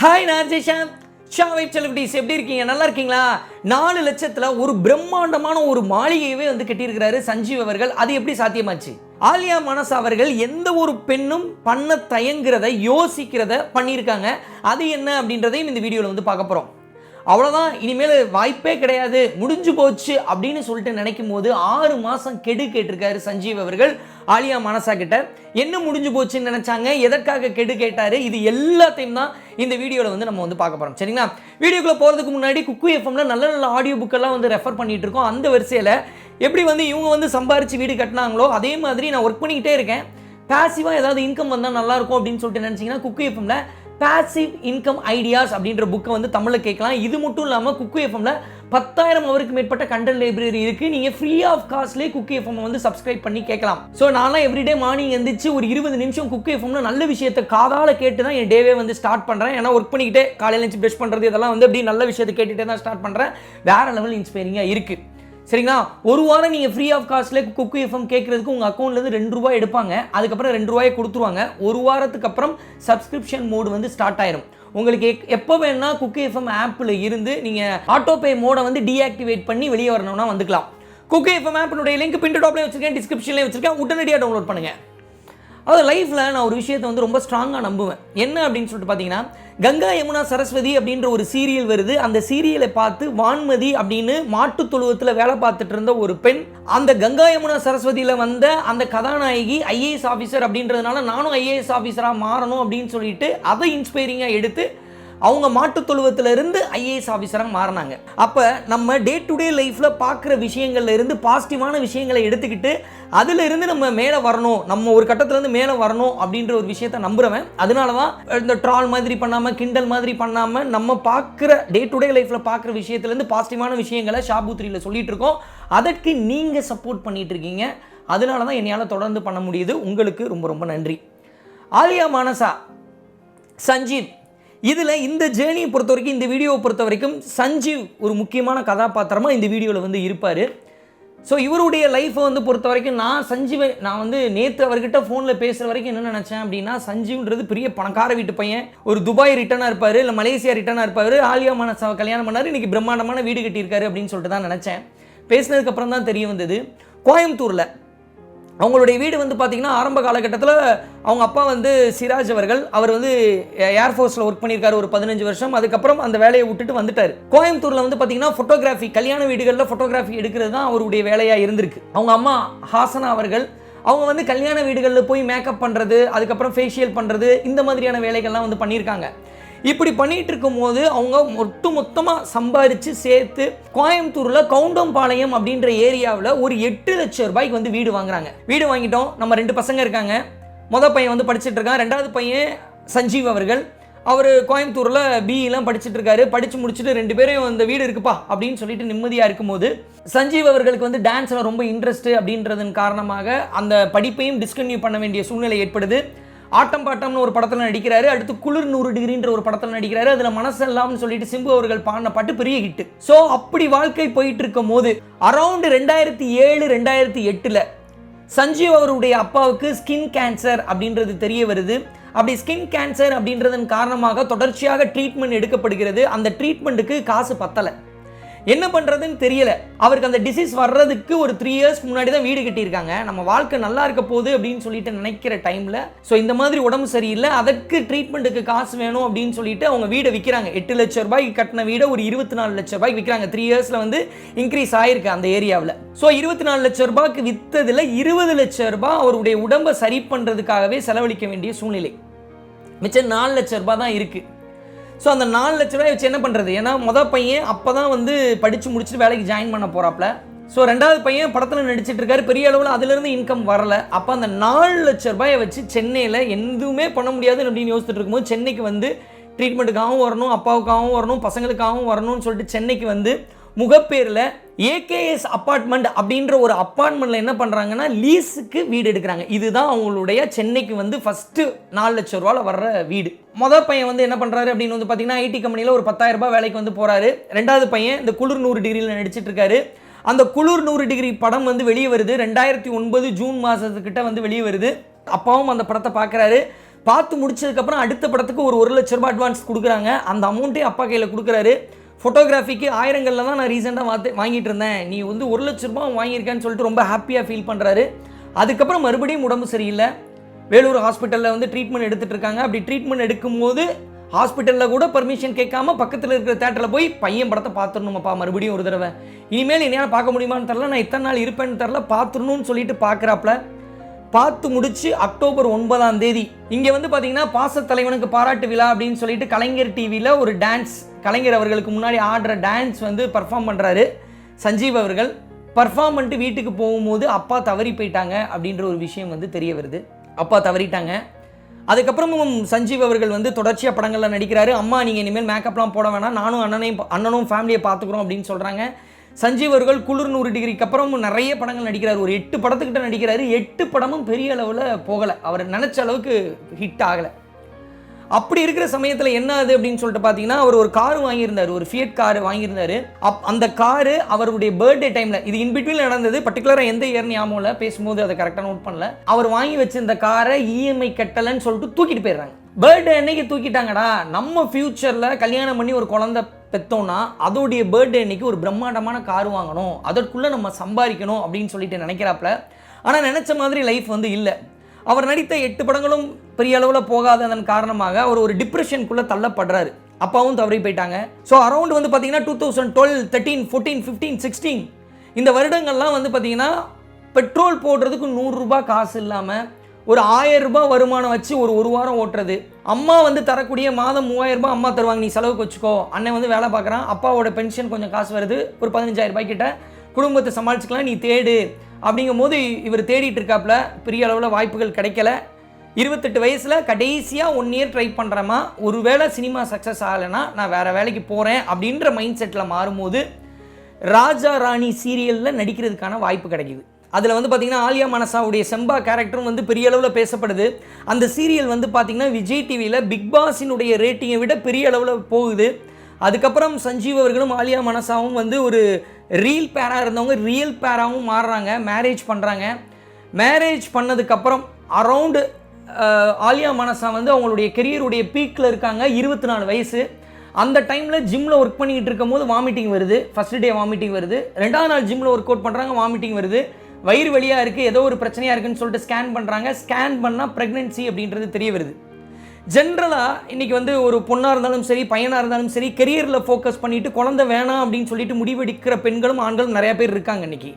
Hi நான் ஜெய்ஷாத் Shah vibe celebrities எப்படி இருக்கீங்க? நல்லா இருக்கீங்களா? நாலு லட்சத்தில் ஒரு பிரம்மாண்டமான ஒரு மாளிகையவே வந்து கட்டியிருக்கிறாரு சஞ்சீவ் அவர்கள். அது எப்படி சாத்தியமாச்சு? ஆலியா மனஸ் அவர்கள் எந்த ஒரு பெண்ணும் பண்ண தயங்குறத யோசிக்கிறத பண்ணியிருக்காங்க. அது என்ன அப்படின்றதையும் இந்த வீடியோவில் வந்து பார்க்க போகிறோம் அவ்வளோதான் இனிமேல் வாய்ப்பே கிடையாது. முடிஞ்சு போச்சு அப்படின்னு சொல்லிட்டு நினைக்கும் போது ஆறு மாதம் கெடு கேட்டிருக்காரு சஞ்சீவ் அவர்கள் ஆலியா மனசா கிட்ட. என்ன முடிஞ்சு போச்சுன்னு நினச்சாங்க? எதற்காக கெடு கேட்டார்? இது எல்லாத்தையும் தான் இந்த வீடியோவில் வந்து நம்ம வந்து பார்க்க போகிறோம் சரிங்களா? வீடியோக்குள்ளே போகிறதுக்கு முன்னாடி குக்கு எஃப்எம்ல நல்ல நல்ல ஆடியோ புக்கெல்லாம் வந்து ரெஃபர் பண்ணிட்டு இருக்கோம். அந்த வரிசையில் எப்படி வந்து இவங்க வந்து சம்பாரித்து வீடு கட்டினாங்களோ அதே மாதிரி நான் ஒர்க் பண்ணிக்கிட்டே இருக்கேன். பேசிவாக ஏதாவது இன்கம் வந்தால் நல்லாயிருக்கும் அப்படின்னு சொல்லிட்டு நினச்சிங்கன்னா குக்கு எஃப்எம்ல பேசிவ் இன்கம் ஐடியாஸ் அப்படின்ற புக்கை வந்து தமிழில் கேட்கலாம். இது மட்டும் இல்லாமல் குக்கு எஃப்எம்ல பத்தாயிரம் அவருக்கு மேற்பட்ட கண்டென்ட் லைப்ரரி இருக்குது நீங்கள் ஃப்ரீ ஆஃப் காஸ்ட்லேயே குக்கு எஃப்எம் வந்து சப்ஸ்கிரைப் பண்ணி கேட்கலாம். ஸோ நான்லாம் எவ்ரிடே மார்னிங் எந்திரிச்சு ஒரு இருபது நிமிஷம் குக்கு எஃப்எம்ல நல்ல விஷயத்தை காதால கேட்டு தான் என் டேவே வந்து ஸ்டார்ட் பண்ணுறேன் ஏன்னா ஒர்க் பண்ணிக்கிட்டே காலையில் எழுந்து ப்ரெஷ் பண்ணுறது இதெல்லாம் வந்து அப்படி நல்ல விஷயத்தை கேட்டுகிட்டே தான் ஸ்டார்ட் பண்ணுறேன் வேற லெவல் இன்ஸ்பைரிங்காக இருக்குது சரிங்களா? ஒரு வாரம் நீங்கள் ஃப்ரீ ஆஃப் காஸ்ட்ல குக்கு எஃப்எம் கேட்குறதுக்கு உங்கள் அக்கௌண்ட்லேருந்து ரெண்டு ரூபாய் எடுப்பாங்க. அதுக்கப்புறம் ரெண்டு ரூபாயை கொடுத்துருவாங்க. ஒரு வாரத்துக்கு அப்புறம் சப்ஸ்கிரிப்ஷன் மோடு வந்து ஸ்டார்ட் ஆயிரும். உங்களுக்கு எக்- எப்போ வேணா குக்கு எஃப்எம் ஆப்பில் இருந்து நீங்கள் ஆட்டோபே மோடை வந்து டீஆக்டிவேட் பண்ணி வெளியே வரணும்னா வந்துக்கலாம். குக்கு எஃப்எம் ஆப்பினுடைய லிங்க் பின் டாப்லேயே வச்சிருக்கேன் டிஸ்கிரிப்ஷன்லேயே வச்சிருக்கேன். உடனடியாக டவுன்லோட் பண்ணுங்கள் அதாவது லைஃப்பில் நான் ஒரு விஷயத்தை வந்து ரொம்ப ஸ்ட்ராங்காக நம்புவேன். என்ன அப்படின்னு சொல்லிட்டு பார்த்தீங்கன்னா கங்கா யமுனா சரஸ்வதி அப்படின்ற ஒரு சீரியல் வருது. அந்த சீரியலை பார்த்து வான்மதி அப்படின்னு மாட்டுத் தொழுவத்தில் வேலை பார்த்துட்டு இருந்த ஒரு பெண் அந்த கங்கா யமுனா சரஸ்வதியில் வந்த அந்த கதாநாயகி ஐஏஎஸ் ஆஃபீஸர் அப்படின்றதுனால நானும் ஐஏஎஸ் ஆஃபீஸராக மாறணும் அப்படின்னு சொல்லிட்டு அதை இன்ஸ்பைரிங்காக எடுத்து அவங்க மாட்டுத் தொழுவத்திலிருந்து ஐஏஎஸ் ஆஃபீஸராக மாறினாங்க. அப்போ நம்ம டே டு டே லைஃப்பில் பார்க்குற விஷயங்கள்ல இருந்து பாசிட்டிவான விஷயங்களை எடுத்துக்கிட்டு அதிலிருந்து நம்ம மேலே வரணும் நம்ம ஒரு கட்டத்துலேருந்து மேலே வரணும் அப்படின்ற ஒரு விஷயத்த நம்புறவன். அதனால தான் இந்த ட்ரால் மாதிரி பண்ணாமல் கிண்டல் மாதிரி பண்ணாமல் நம்ம பார்க்குற டே டு டே லைஃப்பில் பார்க்குற விஷயத்துலேருந்து பாசிட்டிவான விஷயங்களை ஷாபுத்ரியில் சொல்லிட்டு இருக்கோம். அதற்கு நீங்கள் சப்போர்ட் பண்ணிட்டு இருக்கீங்க. அதனால தான் என்னையால் தொடர்ந்து பண்ண முடியுது. உங்களுக்கு ரொம்ப ரொம்ப நன்றி. ஆலியா மானசா சஞ்சீத் இதில் இந்த ஜேர்னியை பொறுத்த வரைக்கும் இந்த வீடியோவை பொறுத்த வரைக்கும் சஞ்சீவ் ஒரு முக்கியமான கதாபாத்திரமாக இந்த வீடியோவில் வந்து இருப்பார். ஸோ இவருடைய லைஃப்பை வந்து பொறுத்த வரைக்கும் நான் சஞ்சீவை நான் வந்து நேற்று அவர்கிட்ட ஃபோனில் பேசுகிற வரைக்கும் என்ன நினச்சேன் அப்படின்னா சஞ்சீவ்ன்றது பெரிய பணக்கார வீட்டு பையன். ஒரு துபாய் ரிட்டனாக இருப்பார் இல்லை மலேசியா ரிட்டனாக இருப்பார். ஆலியா மனசாவை கல்யாணம் பண்ணார் இன்றைக்கி பிரம்மாண்டமான வீடு கட்டியிருக்காரு அப்படின்னு சொல்லிட்டு தான் நினச்சேன். பேசினதுக்கப்புறம் தான் தெரிய வந்தது. கோயம்புத்தூரில் அவங்களுடைய வீடு வந்து பார்த்தீங்கன்னா ஆரம்ப காலகட்டத்தில் அவங்க அப்பா வந்து சிராஜ் அவர்கள். அவர் வந்து ஏர்ஃபோர்ஸில் ஒர்க் பண்ணியிருக்காரு ஒரு பதினஞ்சு வருஷம். அதுக்கப்புறம் அந்த வேலையை விட்டுட்டு வந்துட்டார். கோயம்புத்தூரில் வந்து பார்த்தீங்கன்னா ஃபோட்டோகிராஃபி கல்யாண வீடுகளில் ஃபோட்டோகிராஃபி எடுக்கிறது தான் அவருடைய வேலையாக இருந்திருக்கு. அவங்க அம்மா ஹாசனா அவர்கள் அவங்க வந்து கல்யாண வீடுகளில் போய் மேக்கப் பண்ணுறது அதுக்கப்புறம் ஃபேஷியல் பண்ணுறது இந்த மாதிரியான வேலைகள்லாம் வந்து பண்ணியிருக்காங்க. இப்படி பண்ணிட்டு இருக்கும்போது அவங்க ஒட்டு மொத்தமாக சம்பாரித்து சேர்த்து கோயம்புத்தூரில் கவுண்டம்பாளையம் அப்படின்ற ஏரியாவில் ஒரு எட்டு லட்சம் ரூபாய்க்கு வந்து வீடு வாங்குறாங்க. வீடு வாங்கிட்டோம். நம்ம ரெண்டு பசங்க இருக்காங்க. மொதல் பையன் வந்து படிச்சுட்டு இருக்கான். ரெண்டாவது பையன் சஞ்சீவ் அவர்கள். அவர் கோயம்புத்தூரில் பிஇலாம் படிச்சுட்டு இருக்காரு. படித்து முடிச்சுட்டு ரெண்டு பேரும் இந்த வீடு இருக்குப்பா அப்படின்னு சொல்லிட்டு நிம்மதியாக இருக்கும்போது சஞ்சீவ் அவர்களுக்கு வந்து டான்ஸில் ரொம்ப இன்ட்ரெஸ்ட் அப்படின்றதன் காரணமாக அந்த படிப்பையும் டிஸ்கன்யூ பண்ண வேண்டிய சூழ்நிலை ஏற்படுது. ஆட்டம் பாட்டம்னு ஒரு படத்தில் நடிக்கிறாரு. அடுத்து குளிர் நூறு டிகிரின்ற ஒரு படத்தில் நடிக்கிறாரு. அதில் மனசெல்லாம்னு சொல்லிட்டு சிம்பு அவர்கள் பாடின பாட்டு பெரிய ஹிட் ஸோ அப்படி வாழ்க்கை போயிட்டு இருக்கும் போது அரௌண்ட் ரெண்டாயிரத்தி ஏழு ரெண்டாயிரத்தி எட்டில் சஞ்சீவ் அவருடைய அப்பாவுக்கு ஸ்கின் கேன்சர் அப்படின்றது தெரிய வருது. அப்படி ஸ்கின் கேன்சர் அப்படின்றதன் காரணமாக தொடர்ச்சியாக ட்ரீட்மெண்ட் எடுக்கப்படுகிறது. அந்த ட்ரீட்மெண்ட்டுக்கு காசு பத்தலை. என்ன பண்ணுறதுன்னு தெரியல. அவருக்கு அந்த டிசீஸ் வர்றதுக்கு ஒரு த்ரீ இயர்ஸ் முன்னாடி தான் வீடு கட்டியிருக்காங்க. நம்ம வாழ்க்கை நல்லா இருக்க போகுது அப்படின்னு சொல்லிட்டு நினைக்கிற டைமில் ஸோ இந்த மாதிரி உடம்பு சரியில்லை. அதற்கு ட்ரீட்மெண்ட்டுக்கு காசு வேணும் அப்படின்னு சொல்லிட்டு அவங்க வீடை விற்கிறாங்க எட்டு லட்ச ரூபாய்க்கு கட்டின வீடை ஒரு இருபத்தி நாலு லட்ச ரூபாய்க்கு விற்கிறாங்க த்ரீ இயர்ஸில் வந்து இன்க்ரீஸ் ஆயிருக்கு அந்த ஏரியாவில். ஸோ இருபத்தி நாலு லட்ச ரூபாய்க்கு விற்றதில் இருபது லட்ச ரூபாய் அவருடைய உடம்பை சரி பண்ணுறதுக்காகவே செலவழிக்க வேண்டிய சூழ்நிலை. மிச்சம் நாலு லட்ச ரூபாய் தான் இருக்குது ஸோ அந்த நாலு லட்ச ரூபாய் வச்சு என்ன பண்ணுறது ஏன்னா மொதல் பையன் அப்போ தான் வந்து படித்து முடிச்சுட்டு வேலைக்கு ஜாயின் பண்ண போகிறாப்புல ஸோ ரெண்டாவது பையன் படத்தில் நடிச்சிட்டு இருக்காரு. பெரிய அளவில் அதுலேருந்து இன்கம் வரல. அப்போ அந்த நாலு லட்ச ரூபாயை வச்சு சென்னையில் எதுவுமே பண்ண முடியாது அப்படின்னு யோசிச்சுட்டு இருக்கும்போது சென்னைக்கு வந்து ட்ரீட்மெண்ட்டுக்காகவும் வரணும் அப்பாவுக்காகவும் வரணும் பசங்களுக்காகவும் வரணும்னு சொல்லிட்டு சென்னைக்கு வந்து முகப்பேரில் ஏகேஎஸ் அப்பார்ட்மெண்ட் அப்படின்ற ஒரு அப்பார்ட்மெண்ட்டில் என்ன பண்ணுறாங்கன்னா லீஸுக்கு வீடு எடுக்கிறாங்க. இதுதான் அவங்களுடைய சென்னைக்கு வந்து ஃபஸ்ட்டு நாலு லட்ச ரூபாவில் வர்ற வீடு. மொதல் பையன் வந்து என்ன பண்ணுறாரு அப்படின்னு வந்து பார்த்தீங்கன்னா ஐடி கம்பெனியில் ஒரு 10000 ரூபாய் வேலைக்கு வந்து போகிறாரு ரெண்டாவது பையன் இந்த குளிர் நூறு டிகிரியில் நடிச்சிட்டு இருக்காரு. அந்த குளிர் நூறு டிகிரி படம் வந்து வெளியே வருது. ரெண்டாயிரத்தி ஒன்பது ஜூன் மாதத்துக்கிட்ட வந்து வெளியே வருது. அப்பாவும் அந்த படத்தை பார்க்குறாரு பார்த்து முடிச்சதுக்கப்புறம் அடுத்த படத்துக்கு ஒரு ஒரு லட்ச ரூபாய் அட்வான்ஸ் கொடுக்குறாங்க. அந்த அமௌண்ட்டே அப்பா கையில் கொடுக்குறாரு. ஃபோட்டோகிராஃபிக்கு ஆயிரங்களில் தான் நான் ரீசெண்டாக வாத்து வாங்கிட்டு இருந்தேன். நீ வந்து ஒரு லட்ச ரூபாய் வாங்கியிருக்கேன்னு சொல்லிட்டு ரொம்ப ஹாப்பியாக ஃபீல் பண்ணுறாரு அதுக்கப்புறம் மறுபடியும் உடம்பு சரியில்லை. வேலூர் ஹாஸ்பிட்டலில் வந்து ட்ரீட்மெண்ட் எடுத்துகிட்டு இருக்காங்க. அப்படி ட்ரீட்மெண்ட் எடுக்கும்போது ஹாஸ்பிட்டலில் கூட பர்மிஷன் கேட்காம பக்கத்தில் இருக்கிற தேட்டரில் போய் பையன் படத்தை பார்த்துடணுமாப்பா மறுபடியும் ஒரு தடவை. இனிமேல் என்னால் பார்க்க முடியுமான்னு தெரில நான் இத்தனை நாள் இருப்பேன்னு தெரில பார்த்துடணும்னு சொல்லிட்டு பார்க்குறாப்புல. பார்த்து முடிச்சு அக்டோபர் ஒன்பதாம் தேதி. இங்கே வந்து பார்த்தீங்கன்னா பாசத்தலைவனுக்கு பாராட்டு விழா அப்படின்னு சொல்லிட்டு கலைஞர் டிவியில் ஒரு டான்ஸ் கலைஞர் அவர்களுக்கு முன்னாடி ஆடுற டான்ஸ் வந்து பர்ஃபார்ம் பண்ணுறாரு சஞ்சீவ் அவர்கள். பர்ஃபார்ம் பண்ணிட்டு வீட்டுக்கு போகும்போது அப்பா தவறி போயிட்டாங்க அப்படின்ற ஒரு விஷயம் வந்து தெரிய வருது. அப்பா தவறிட்டாங்க. அதுக்கப்புறமும் சஞ்சீவ் அவர்கள் வந்து தொடர்ச்சியாக படங்களில் நடிக்கிறாரு. அம்மா நீங்கள் இனிமேல் மேக்கப்லாம் போட வேணாம். நானும் அண்ணனையும் அண்ணனும் ஃபேமிலியை பார்த்துக்குறோம் அப்படின்னு சொல்கிறாங்க சஞ்சீவ் அவர்கள் குளிர் நூறு டிகிரிக்கு அப்புறம் நிறைய படங்கள் நடிக்கிறார். ஒரு எட்டு படத்துக்கிட்ட நடிக்கிறாரு. எட்டு படமும் பெரிய அளவில் போகலை. அவர் நினச்ச அளவுக்கு ஹிட் ஆகலை. அப்படி இருக்கிற சமயத்தில் என்ன ஆகுது அப்படின்னு சொல்லிட்டு பார்த்தீங்கன்னா அவர் ஒரு கார் வாங்கியிருந்தார் ஒரு ஃபியட் கார் வாங்கியிருந்தாரு. அப் அந்த காரு அவருடைய பர்த்டே டைமில் இது இன்பிட்வீன் நடந்தது பர்டிகுலராக எந்த இயர் ஞாபகம் இல்லை பேசும்போது அதை கரெக்டாக நோட் பண்ணல. அவர் வாங்கி வச்சிருந்த காரை இஎம்ஐ கட்டலைன்னு சொல்லிட்டு தூக்கிட்டு போயிடுறாங்க. பர்த்டே அன்னைக்கு தூக்கிட்டாங்கடா. நம்ம ஃப்யூச்சரில் கல்யாணம் பண்ணி ஒரு குழந்தை பெற்றோன்னா அதோடைய பர்த்டே அன்னைக்கு ஒரு பிரம்மாண்டமான கார் வாங்கணும். அதற்குள்ளே நம்ம சம்பாதிக்கணும் அப்படின்னு சொல்லிட்டு நினைக்கிறாப்புல. ஆனால் நினச்ச மாதிரி லைஃப் வந்து இல்லை. அவர் நடித்த எட்டு படங்களும் பெரிய அளவில் போகாததன் காரணமாக அவர் ஒரு டிப்ரெஷனுக்குள்ளே தள்ளப்படுறாரு. அப்பாவும் தவறி போயிட்டாங்க. ஸோ அரௌண்ட் வந்து பார்த்தீங்கன்னா two thousand twelve thirteen fourteen fifteen sixteen இந்த வருடங்கள்லாம் வந்து பார்த்தீங்கன்னா பெட்ரோல் போடுறதுக்கு நூறுரூபா காசு இல்லாமல் ஒரு ஆயிரம் ரூபாய் வருமானம் வச்சு ஒரு ஒரு வாரம் ஓட்டுறது. அம்மா வந்து தரக்கூடிய மாதம் மூவாயிரம் ரூபாய் அம்மா தருவாங்க. நீ செலவுக்கு வச்சுக்கோ. அண்ணன் வந்து வேலை பார்க்குறான். அப்பாவோட பென்ஷன் கொஞ்சம் காசு வருது. ஒரு பதினஞ்சாயிரம் ரூபாய் கிட்ட குடும்பத்தை சமாளிச்சுக்கலாம். நீ தேடு. அப்படிங்கும் போது இவர் தேடிட்டு இருக்காப்புல பெரிய அளவில் வாய்ப்புகள் கிடைக்கல. இருபத்தெட்டு வயசில் கடைசியாக ஒன் இயர் ட்ரை பண்ணுறேமா ஒருவேளை சினிமா சக்ஸஸ் ஆகலைன்னா நான் வேறு வேலைக்கு போகிறேன் அப்படின்ற மைண்ட் செட்டில் மாறும்போது ராஜா ராணி சீரியலில் நடிக்கிறதுக்கான வாய்ப்பு கிடைக்குது. அதில் வந்து பார்த்திங்கன்னா ஆலியா மனசாவுடைய செம்பா கேரக்டரும் வந்து பெரிய அளவில் பேசப்படுது. அந்த சீரியல் வந்து பார்த்திங்கன்னா விஜய் டிவியில் பிக் பாஸினுடைய ரேட்டிங்கை விட பெரிய அளவில் போகுது. அதுக்கப்புறம் சஞ்சீவ் அவர்களும் ஆலியா மனசாவும் வந்து ஒரு ரீல் பேராக இருந்தவங்க ரியல் பேராகவும் மாறுறாங்க மேரேஜ் பண்ணுறாங்க மேரேஜ் பண்ணதுக்கப்புறம் அரவுண்டு ஆலியா மனசா வந்து அவங்களுடைய கெரியருடைய பீக்கில் இருக்காங்க இருபத்தி நாலு வயசு. அந்த டைமில் ஜிம்மில் ஒர்க் பண்ணிக்கிட்டு இருக்கும் போது வாமிட்டிங் வருது. ஃபஸ்ட் டே வாமிட்டிங் வருது. ரெண்டாவது நாள் ஜிம்மில் ஒர்க் அவுட் பண்ணுறாங்க வாமிட்டிங் வருது. வயிறு வழியாக இருக்குது ஏதோ ஒரு பிரச்சனையாக இருக்குதுன்னு சொல்லிட்டு ஸ்கேன் பண்ணுறாங்க ஸ்கேன் பண்ணால் ப்ரெக்னென்சி அப்படின்றது தெரிய வருது. ஜென்ரலாக இன்றைக்கி வந்து ஒரு பொண்ணாக இருந்தாலும் சரி பையனாக இருந்தாலும் சரி கெரியரில் ஃபோக்கஸ் பண்ணிவிட்டு குழந்த வேணாம் அப்படின்னு சொல்லிட்டு முடிவெடுக்கிற பெண்களும் ஆண்களும் நிறையா பேர் இருக்காங்க இன்றைக்கி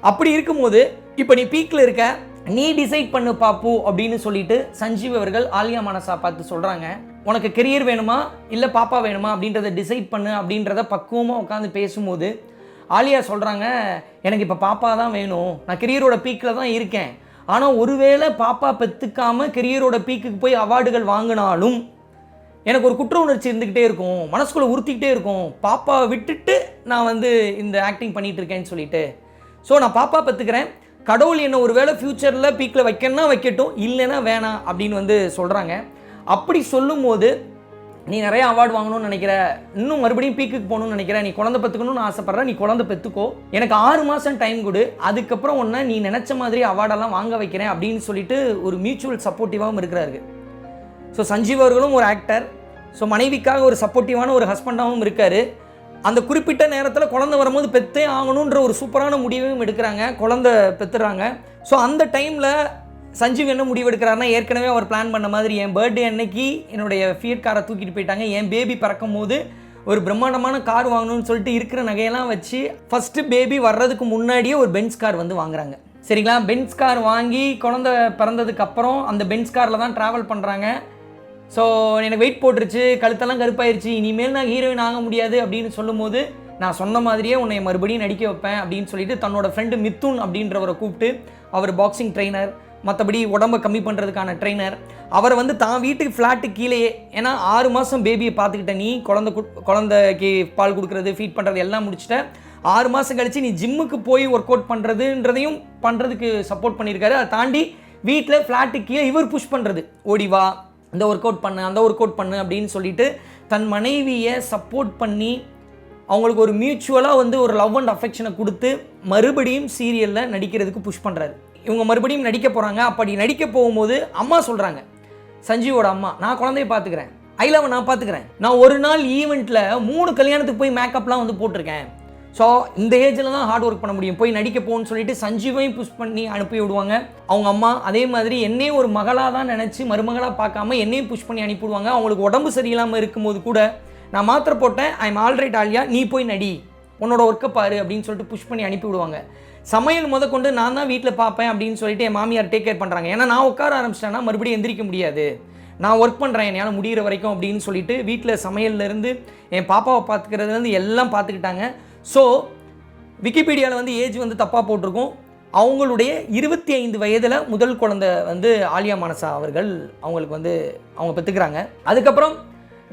அப்படி இருக்கும்போது இப்போ நீ பீக்கில் இருக்க நீ டிசைட் பண்ணு பாப்பு அப்படின்னு சொல்லிட்டு சஞ்சீவ் அவர்கள் ஆலியா மனசா பார்த்து சொல்கிறாங்க உனக்கு கெரியர் வேணுமா? இல்லை பாப்பா வேணுமா? அப்படின்றத டிசைட் பண்ணு அப்படின்றத பக்குவமாக உட்காந்து பேசும்போது ஆலியா சொல்கிறாங்க எனக்கு இப்போ பாப்பா தான் வேணும். நான் கெரியரோட பீக்கில் தான் இருக்கேன். ஆனால் ஒருவேளை பாப்பா பெற்றுக்காமல் கெரியரோட பீக்குக்கு போய் அவார்டுகள் வாங்கினாலும் எனக்கு ஒரு குற்ற உணர்ச்சி இருந்துக்கிட்டே இருக்கும். மனசுக்குள்ளே உறுத்திக்கிட்டே இருக்கும். பாப்பாவை விட்டுட்டு நான் வந்து இந்த ஆக்டிங் பண்ணிகிட்டு இருக்கேன்னு சொல்லிட்டு. ஸோ நான் பாப்பா பெற்றுக்கிறேன் கடவுள் என்ன ஒரு வேளை ஃப்யூச்சரில் பீக்கில் வைக்கணும்னா வைக்கட்டும். இல்லைன்னா வேணாம் அப்படின்னு வந்து சொல்கிறாங்க அப்படி சொல்லும்போது நீ நிறைய அவார்டு வாங்கணும்னு நினைக்கிற இன்னும் மறுபடியும் பீக்குக்கு போகணும்னு நினைக்கிற நீ குழந்தை பெற்றுக்கணும்னு ஆசைப்படுற நீ குழந்தை பெற்றுக்கோ எனக்கு ஆறு மாதம் டைம் கொடு. அதுக்கப்புறம் ஒன்று நீ நினச்ச மாதிரி அவார்டெல்லாம் வாங்க வைக்கிறேன் அப்படின்னு சொல்லிட்டு ஒரு மியூச்சுவல் சப்போர்ட்டிவாகவும் இருக்கிறாரு. ஸோ சஞ்சீவ் அவர்களும் ஒரு ஆக்டர் ஸோ மனைவிக்காக ஒரு சப்போர்ட்டிவான ஒரு ஹஸ்பண்டாகவும் இருக்கார். அந்த குறிப்பிட்ட நேரத்தில் குழந்தை வரும்போது பெத்தே ஆகணுன்ற ஒரு சூப்பரான முடிவையும் எடுக்கிறாங்க. குழந்தை பெத்துறாங்க. ஸோ அந்த டைமில் சஞ்சீவ் என்ன முடிவு எடுக்கிறாருன்னா ஏற்கனவே அவர் பிளான் பண்ண மாதிரி என் பர்த்டே அன்னைக்கு என்னுடைய ஃபியட் காரை தூக்கிட்டு போயிட்டாங்க. என் பேபி பறக்கும் போது ஒரு பிரம்மாண்டமான கார் வாங்கணும்னு சொல்லிட்டு இருக்கிற நகையெல்லாம் வச்சு ஃபஸ்ட்டு பேபி வர்றதுக்கு முன்னாடியே ஒரு பென்ஸ் கார் வந்து வாங்குறாங்க. சரிங்களா? பென்ஸ் கார் வாங்கி குழந்தை பிறந்ததுக்கு அப்புறம் அந்த பென்ஸ் காரில் தான் ட்ராவல் பண்ணுறாங்க ஸோ எனக்கு வெயிட் போட்டுருச்சு கழுத்தெல்லாம் கருப்பாயிருச்சு இனிமேல் நான் ஹீரோயின் ஆக முடியாது அப்படின்னு சொல்லும்போது நான் சொன்ன மாதிரியே உன்னை மறுபடியும் நடிக்க வைப்பேன் அப்படின்னு சொல்லிட்டு தன்னோட ஃப்ரெண்டு மித்துன் அப்படின்றவரை கூப்பிட்டு அவர் பாக்ஸிங் ட்ரெயினர் மற்றபடி உடம்பை கம்மி பண்ணுறதுக்கான ட்ரெயினர் அவரை வந்து தான் வீட்டுக்கு ஃப்ளாட்டு கீழேயே ஏன்னா ஆறு மாதம் பேபியை பார்த்துக்கிட்ட நீ குழந்த குழந்தைக்கு பால் கொடுக்குறது ஃபீட் பண்ணுறது எல்லாம் முடிச்சிட்ட. ஆறு மாதம் கழித்து நீ ஜிம்முக்கு போய் ஒர்க் அவுட் பண்ணுறதுன்றதையும் பண்ணுறதுக்கு சப்போர்ட் பண்ணியிருக்காரு. அதை தாண்டி வீட்டில் ஃப்ளாட்டு கீழே இவர் புஷ் பண்ணுறது ஓடி வா இந்த ஒர்க் அவுட் பண்ணு அந்த ஒர்க் அவுட் பண்ணு அப்படின்னு சொல்லிட்டு தன் மனைவியை சப்போர்ட் பண்ணி அவங்களுக்கு ஒரு மியூச்சுவலாக வந்து ஒரு லவ் அண்ட் அஃபெக்ஷனை கொடுத்து மறுபடியும் சீரியலில் நடிக்கிறதுக்கு புஷ் பண்ணுறாரு இவங்க மறுபடியும் நடிக்க போகிறாங்க அப்படி நடிக்க போகும்போது அம்மா சொல்கிறாங்க சஞ்சீவோட அம்மா நான் குழந்தைய பார்த்துக்கிறேன். ஐ லவ் நான் பார்த்துக்கிறேன். நான் ஒரு நாள் ஈவெண்ட்டில் மூணு கல்யாணத்துக்கு போய் மேக்கப்லாம் வந்து போட்டிருக்கேன். ஸோ இந்த ஏஜில் தான் ஹார்ட் ஒர்க் பண்ண முடியும். போய் நடிக்க போகணும்னு சொல்லிட்டு சஞ்சீவையும் புஷ் பண்ணி அனுப்பி விடுவாங்க. அவங்க அம்மா அதே மாதிரி என்னையும் ஒரு மகளாக தான் நினச்சி மருமகளாக பார்க்காம என்னையும் புஷ் பண்ணி அனுப்பி விடுவாங்க. அவங்களுக்கு உடம்பு சரியில்லாமல் இருக்கும்போது கூட நான் மாத்திரை போட்டேன். I am alright Aliya. நீ போய் நடி. உன்னோட ஒர்க்கை பாரு அப்படின்னு சொல்லிட்டு புஷ் பண்ணி அனுப்பி விடுவாங்க. சமையல் முத கொண்டு நான் தான் வீட்டில் பார்ப்பேன் அப்படின்னு சொல்லிட்டு என் மாமியார் டேக் கேர் பண்ணுறாங்க ஏன்னா நான் உட்கார ஆரம்பிச்சிட்டேன்னா மறுபடியும் எந்திரிக்க முடியாது. நான் ஒர்க் பண்ணுறேன் என்னால் முடிகிற வரைக்கும் அப்படின்னு சொல்லிட்டு வீட்டில் சமையல்லேருந்து என் பாப்பாவை பார்த்துக்கிறதுலேருந்து எல்லாம் பார்த்துக்கிட்டாங்க. ஸோ விக்கிபீடியாவில் வந்து ஏஜ் வந்து தப்பாக போட்டிருக்கும். அவங்களுடைய இருபத்தி ஐந்து வயதில் முதல் குழந்தை வந்து ஆலியா மனசா அவர்கள் அவங்களுக்கு வந்து அவங்க பெற்றுக்கிறாங்க அதுக்கப்புறம்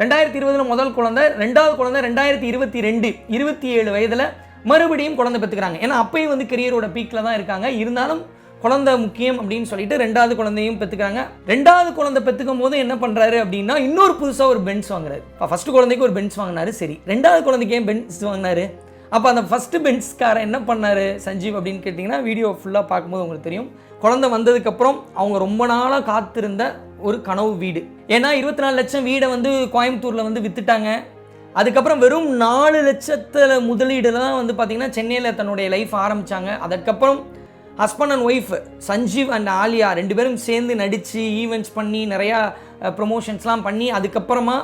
ரெண்டாயிரத்தி இருபதில் முதல் குழந்தை ரெண்டாவது குழந்தை ரெண்டாயிரத்தி இருபத்தி ரெண்டு இருபத்தி ஏழு வயதில் மறுபடியும் குழந்தை பெற்றுக்கிறாங்க. ஏன்னா அப்பயும் வந்து கெரியரோட பீக்கில் தான் இருக்காங்க. இருந்தாலும் குழந்தை முக்கியம் அப்படின்னு சொல்லிட்டு ரெண்டாவது குழந்தையும் பெற்றுக்கிறாங்க. ரெண்டாவது குழந்தை பெற்றுக்கும் போது என்ன பண்ணுறாரு அப்படின்னா இன்னொரு புதுசாக ஒரு பென்ஸ் வாங்குறாரு. இப்போ ஃபஸ்ட்டு குழந்தைக்கு ஒரு பென்ஸ் வாங்கினாரு சரி. ரெண்டாவது குழந்தைக்கு ஏன் பென்ஸ் வாங்கினாரு? அப்போ அந்த ஃபஸ்ட்டு பென்ஸ்காரன் என்ன பண்ணார்? சஞ்சீவ் அப்படின்னு கேட்டிங்கன்னா வீடியோ ஃபுல்லாக பார்க்கும்போது உங்களுக்கு தெரியும். குழந்தை வந்ததுக்கப்புறம் அவங்க ரொம்ப நாளாக காத்திருந்த ஒரு கனவு வீடு. ஏன்னா இருபத்தி நாலு லட்சம் வீடை வந்து கோயம்புத்தூரில் வந்து விற்றுட்டாங்க அதுக்கப்புறம் வெறும் நாலு லட்சத்தில் முதலீடு தான் வந்து பார்த்திங்கன்னா சென்னையில் தன்னுடைய லைஃப் ஆரம்பித்தாங்க அதற்கப்புறம் husband and wife Sanjeev and Aliya ரெண்டு பேரும் சேர்ந்து நடித்து ஈவெண்ட்ஸ் பண்ணி நிறையா ப்ரொமோஷன்ஸ்லாம் பண்ணி அதுக்கப்புறமா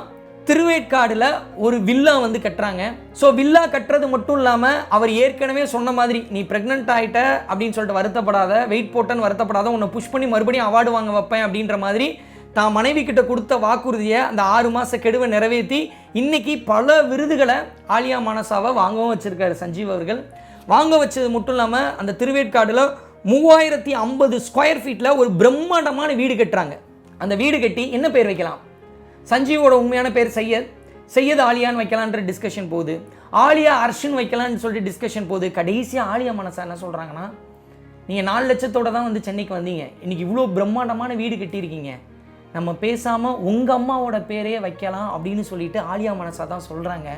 திருவேற்காடில் ஒரு வில்லா வந்து கட்டுறாங்க. ஸோ வில்லா கட்டுறது மட்டும் இல்லாமல் அவர் ஏற்கனவே சொன்ன மாதிரி நீ ப்ரெக்னென்ட் ஆகிட்ட அப்படின்னு சொல்லிட்டு வருத்தப்படாத வெயிட் போட்டேன்னு வருத்தப்படாத உன்னை புஷ் பண்ணி மறுபடியும் அவார்டு வாங்க வைப்பேன் அப்படின்ற மாதிரி தான் மனைவி கிட்ட கொடுத்த வாக்குறுதியை அந்த ஆறு மாத கெடுவை நிறைவேற்றி இன்னைக்கு பல விருதுகளை ஆலியா மானசாவை வாங்கவும் வச்சுருக்காரு சஞ்சீவ் அவர்கள். வாங்க வச்சது மட்டும் இல்லாமல் அந்த திருவேற்காடில் மூவாயிரத்தி ஐம்பது ஸ்கொயர் ஃபீட்டில் ஒரு பிரம்மாண்டமான வீடு கட்டுறாங்க. அந்த வீடு கட்டி என்ன பேர் வைக்கலாம்? சஞ்சீவோட உண்மையான பேர் சையத். செய்யது ஆலியான்னு வைக்கலான்ற டிஸ்கஷன் போகுது. ஆலியா அர்ஷன் வைக்கலான்னு சொல்லிட்டு டிஸ்கஷன் போகுது. கடைசியாக ஆலியா மனசா என்ன சொல்கிறாங்கன்னா நீங்கள் நாலு லட்சத்தோட தான் வந்து சென்னைக்கு வந்தீங்க. இன்றைக்கி இவ்வளோ பிரம்மாண்டமான வீடு கட்டியிருக்கீங்க. நம்ம பேசாமல் உங்கள் அம்மாவோட பேரே வைக்கலாம் அப்படின்னு சொல்லிட்டு ஆலியா மனசா தான் சொல்கிறாங்க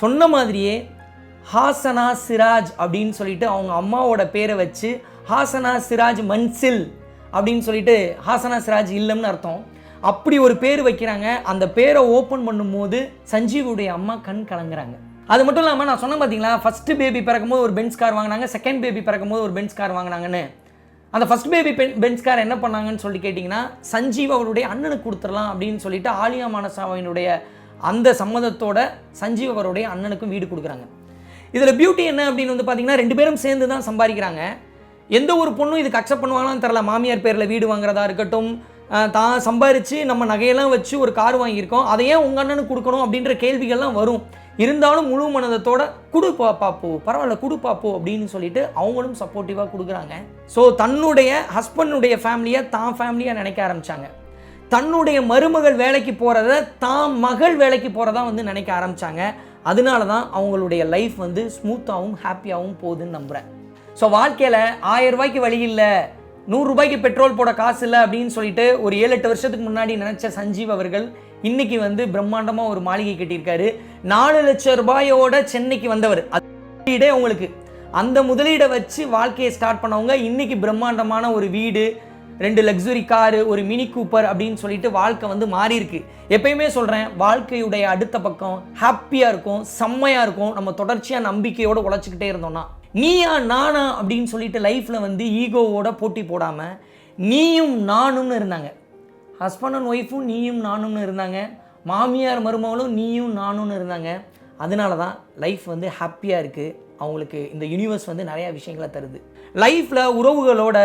சொன்ன மாதிரியே ஹாசனா சிராஜ் அப்படின்னு சொல்லிட்டு அவங்க அம்மாவோட பேரை வச்சு ஹாசனா சிராஜ் மன்சில் அப்படின்னு சொல்லிட்டு ஹாசனா சிராஜ் இல்லம்னு அர்த்தம். அப்படி ஒரு பேர் வைக்கிறாங்க. அந்த பேரை ஓப்பன் பண்ணும்போது சஞ்சீவுடைய அம்மா கண் கலங்குறாங்க. அது மட்டும் இல்லாமல் நான் சொன்னேன் பார்த்தீங்களா ஃபஸ்ட்டு பேபி பிறக்கும்போது ஒரு பென்ஸ் கார் வாங்கினாங்க. செகண்ட் பேபி பிறக்கும்போது ஒரு பென்ஸ் கார் வாங்கினாங்கன்னு. அந்த ஃபஸ்ட் பேபி பென் பென்ஸ்கார் என்ன பண்ணாங்கன்னு சொல்லி கேட்டிங்கன்னா சஞ்சீவ் அவருடைய அண்ணனுக்கு கொடுத்துடலாம் அப்படின்னு சொல்லிட்டு ஆலியா மானசாவினுடைய அந்த சம்மதத்தோட சஞ்சீவ் அவருடைய அண்ணனுக்கும் வீடு கொடுக்குறாங்க. இதில் பியூட்டி என்ன அப்படின்னு வந்து பார்த்தீங்கன்னா ரெண்டு பேரும் சேர்ந்து தான் சம்பாதிக்கிறாங்க. எந்த ஒரு பொண்ணும் இதுக்கு அக்செப்ட் பண்ணுவாங்களான்னு தெரில மாமியார் பேரில் வீடு வாங்குறதா இருக்கட்டும் தான் சம்பாரித்து நம்ம நகையெல்லாம் வச்சு ஒரு கார் வாங்கியிருக்கோம். அதை ஏன் உங்கள் அண்ணனுக்கு கொடுக்கணும் அப்படின்ற கேள்விகள்லாம் வரும். இருந்தாலும் முழு மனதத்தோட குடு பா பாப்பு பரவாயில்ல குடு பாப்பு அப்படின்னு சொல்லிட்டு அவங்களும் சப்போர்ட்டிவாக கொடுக்குறாங்க. ஸோ தன்னுடைய ஹஸ்பண்டுடைய ஃபேமிலியை தான் ஃபேமிலியாக நினைக்க ஆரம்பித்தாங்க தன்னுடைய மருமகள் வேலைக்கு போகிறத தான் மகள் வேலைக்கு போகிறதா வந்து நினைக்க ஆரம்பித்தாங்க அதனால தான் அவங்களுடைய லைஃப் வந்து ஸ்மூத்தாகவும் ஹாப்பியாகவும் போகுதுன்னு நம்புகிறேன் ஸோ வாழ்க்கையில் ஆயிரம் ரூபாய்க்கு வழி இல்லை நூறுரூபாய்க்கு பெட்ரோல் போட காசு இல்லை அப்படின்னு சொல்லிட்டு ஒரு ஏழு எட்டு வருஷத்துக்கு முன்னாடி நினச்ச சஞ்சீவ் அவர்கள் இன்னைக்கு வந்து பிரம்மாண்டமாக ஒரு மாளிகை கட்டியிருக்காரு. நாலு லட்சம் ரூபாயோட சென்னைக்கு வந்தவர். முதலீடே உங்களுக்கு. அந்த முதலீடை வச்சு வாழ்க்கையை ஸ்டார்ட் பண்ணவங்க இன்னைக்கு பிரம்மாண்டமான ஒரு வீடு ரெண்டு லக்ஸுரி காரு ஒரு மினி கூப்பர் அப்படின்னு சொல்லிட்டு வாழ்க்கை வந்து மாறி இருக்கு எப்பயுமே சொல்கிறேன் வாழ்க்கையுடைய அடுத்த பக்கம் ஹாப்பியாக இருக்கும் செம்மையாக இருக்கும். நம்ம தொடர்ச்சியாக நம்பிக்கையோடு உழைச்சிக்கிட்டே இருந்தோம்னா. நீயா நானா அப்படின்னு சொல்லிட்டு லைஃப்பில் வந்து ஈகோவோட போட்டி போடாமல் நீயும் நானும்னு இருந்தாங்க. ஹஸ்பண்ட் அண்ட் ஒய்ஃபும் நீயும் நானும்னு இருந்தாங்க. மாமியார் மருமகளும் நீயும் நானும்னு இருந்தாங்க. அதனால தான் லைஃப் வந்து ஹாப்பியாக இருக்குது அவங்களுக்கு இந்த யூனிவர்ஸ் வந்து நிறையா விஷயங்களை தருது. லைஃப்பில் உறவுகளோட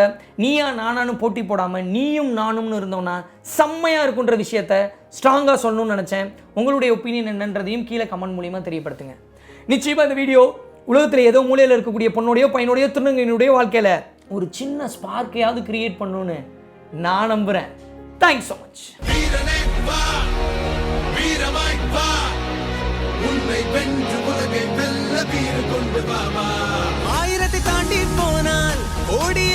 நீயா நானானு போட்டி போடாமல் நீயும் நானும்னு இருந்தோம்னா செம்மையாக இருக்குன்ற விஷயத்த ஸ்ட்ராங்காக சொல்லணும்னு நினச்சேன். உங்களுடைய ஒப்பீனியன் என்னன்றதையும் கீழே கமெண்ட் மூலியமாக தெரியப்படுத்துங்க. நிச்சயமாக இந்த வீடியோ உலகத்தில் ஏதோ மூலையில் இருக்கக்கூடிய பொண்ணுடைய பையனுடைய திருநங்கையினுடைய வாழ்க்கையில் ஒரு சின்ன ஸ்பார்க்கையாவது கிரியேட் பண்ணணும்னு நான் நம்புகிறேன் தேங்க்ஸ் ஸோ மச் உன்னை வென்று உலகை வெல்ல வீறு கொண்டு வா வா. ஆயிரத்தை தாண்டி போனால் ஓடியில